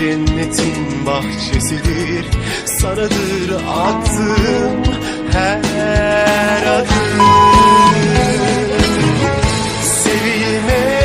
Cennetin bahçesidir. Sanadır attığım